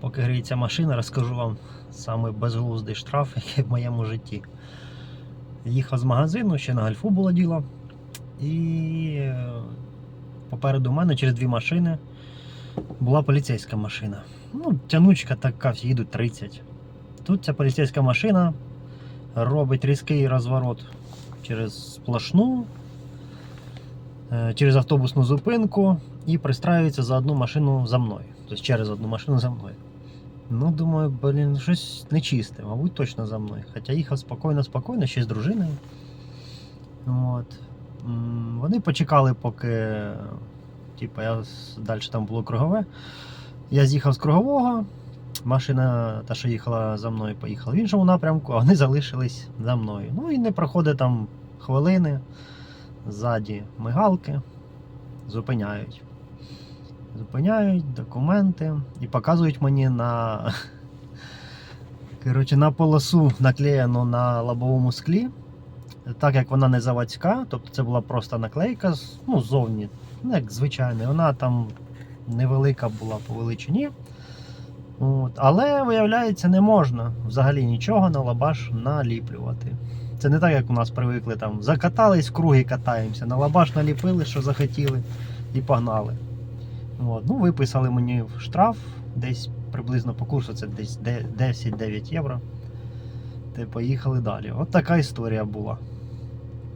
Поки гріється машина, розкажу вам самий безглуздий штраф, який в моєму житті. Їхав з магазину, ще на гальфу було діло. І е, попереду мене через дві машини була поліцейська машина. Ну, тянучка така, всі їдуть 30. Тут ця поліцейська машина робить різкий розворот через сплошну, через автобусну зупинку і пристраюється за одну машину за мною. Тобто через одну машину за мною. Ну, думаю, блін, щось нечисте, мабуть, точно за мною. Хоча їхав спокійно, спокійно, ще з дружиною. От. Вони почекали, поки. Типу, я далі там було кругове. Я з'їхав з кругового. Машина, та, що їхала за мною, поїхала в іншому напрямку, а вони залишились за мною. Ну і не проходить там хвилини. Ззаді мигалки зупиняють. Зупиняють документи і показують мені на, коротше, на полосу наклеєну на лобовому склі. Так як вона не заводська, тобто це була просто наклейка, ну, ззовні, ну, як звичайна, вона там невелика була по величині. От. Але, виявляється, не можна взагалі нічого на лабаш наліплювати. Це не так, як у нас привикли там закатались в круги катаємося, на лабаш наліпили, що захотіли, і погнали. От. Ну, виписали мені штраф, десь приблизно по курсу це десь 10-9 євро. Та поїхали далі. От така історія була.